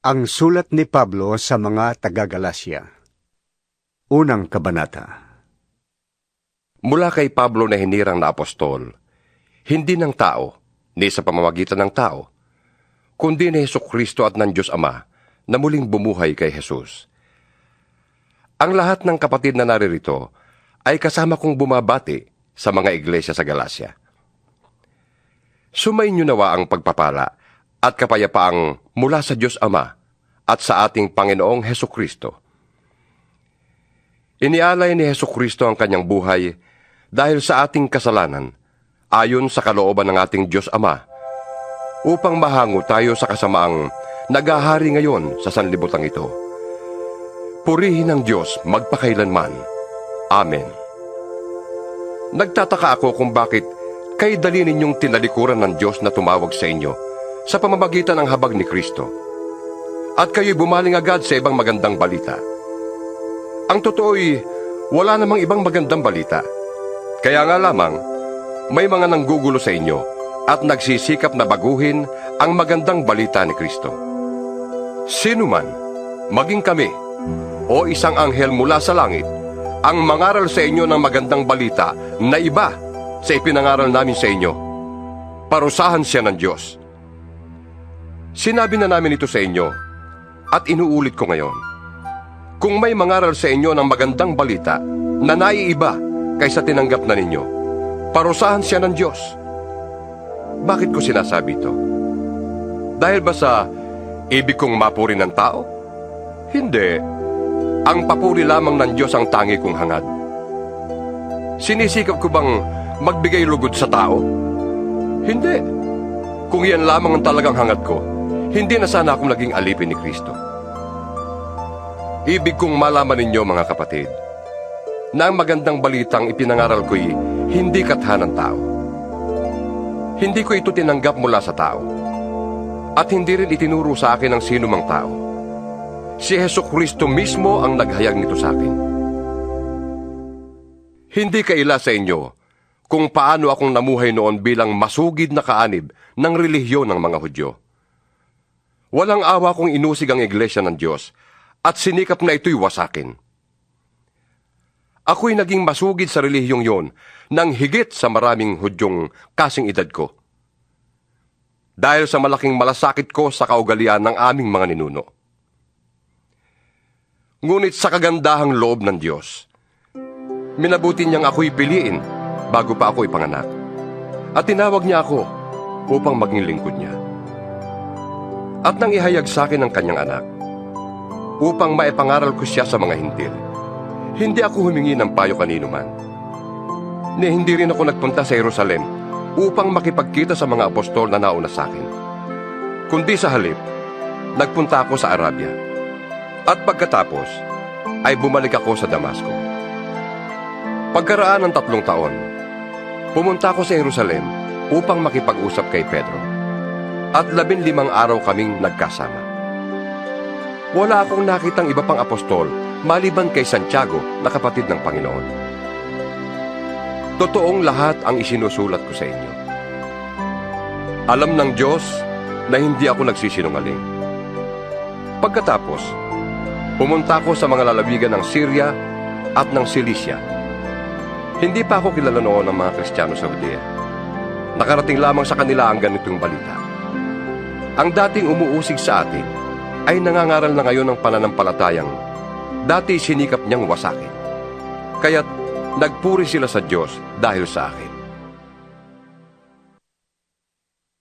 Ang sulat ni Pablo sa mga taga-Galasya. Unang kabanata. Mula kay Pablo na hinirang na apostol, hindi ng tao, ni sa pamamagitan ng tao, kundi ni Heso Kristo at ng Diyos Ama na muling bumuhay kay Jesus. Ang lahat ng kapatid na naririto ay kasama kong bumabati sa mga iglesia sa Galacia. Sumainyo nawa ang pagpapala at kapayapaang mula sa Diyos Ama at sa ating Panginoong Heso Kristo. Inialay ni Heso Kristo ang kanyang buhay dahil sa ating kasalanan, ayon sa kalooban ng ating Diyos Ama, upang mahango tayo sa kasamaang nagahari ngayon sa sanlibutan ito. Purihin ang Diyos magpakailanman. Amen. Nagtataka ako kung bakit kay dali ninyong tinalikuran ng Diyos na tumawag sa inyo sa pamamagitan ng habag ni Kristo. At kayo'y bumaling agad sa ibang magandang balita. Ang totoo'y wala namang ibang magandang balita. Kaya nga lamang, may mga nanggugulo sa inyo at nagsisikap na baguhin ang magandang balita ni Kristo. Sino man, maging kami, o isang anghel mula sa langit, ang mangaral sa inyo ng magandang balita na iba sa ipinangaral namin sa inyo, parusahan siya ng Diyos. Sinabi na namin ito sa inyo at inuulit ko ngayon. Kung may mangaral sa inyo ng magandang balita na naiiba kaysa tinanggap na ninyo, parusahan siya ng Diyos. Bakit ko sinasabi ito? Dahil ba sa ibig kong mapuri ng tao? Hindi. Ang papuri lamang ng Diyos ang tangi kong hangad. Sinisikap ko bang magbigay lugod sa tao? Hindi. Kung yan lamang ang talagang hangad ko, hindi na sana akong naging alipin ni Kristo. Ibig kong malaman ninyo mga kapatid, na ang magandang balitang ipinangaral ko'y hindi katha ng tao. Hindi ko ito tinanggap mula sa tao. At hindi rin itinuro sa akin ng sino mang tao. Si Heso Kristo mismo ang naghayag nito sa akin. Hindi kaila sa inyo kung paano akong namuhay noon bilang masugid na kaanib ng relihiyon ng mga Hudyo. Walang awa kong inusig ang iglesia ng Diyos at sinikap na ito'y wasakin. Ako'y naging masugid sa relihiyong yon nang higit sa maraming Hudyong kasing edad ko. Dahil sa malaking malasakit ko sa kaugalian ng aming mga ninuno. Ngunit sa kagandahang loob ng Diyos, minabuti niyang ako'y piliin bago pa ako ipanganak. At tinawag niya ako upang maging lingkod niya. At nang ihayag sa akin ang kanyang anak, upang maipangaral ko siya sa mga hintil, hindi ako humingi ng payo kanino man. Ni hindi rin ako nagpunta sa Jerusalem upang makipagkita sa mga apostol na nauna sa akin. Kundi sa halip, nagpunta ako sa Arabia. At pagkatapos, ay bumalik ako sa Damasco. Pagkaraan ng tatlong taon, pumunta ako sa Jerusalem upang makipag-usap kay Pedro. At labing limang araw kaming nagkasama. Wala akong nakitang iba pang apostol maliban kay Santiago na kapatid ng Panginoon. Totoong lahat ang isinusulat ko sa inyo. Alam ng Diyos na hindi ako nagsisinungaling. Pagkatapos, pumunta ako sa mga lalawigan ng Syria at ng Cilicia. Hindi pa ako kilala noon ng mga Kristiyano sa Judea. Nakarating lamang sa kanila ang ganitong balita. Ang dating umuusig sa atin ay nangangaral na ngayon ng pananampalatayang dati sinikap niyang wasakin. Kaya't nagpuri sila sa Diyos dahil sa akin.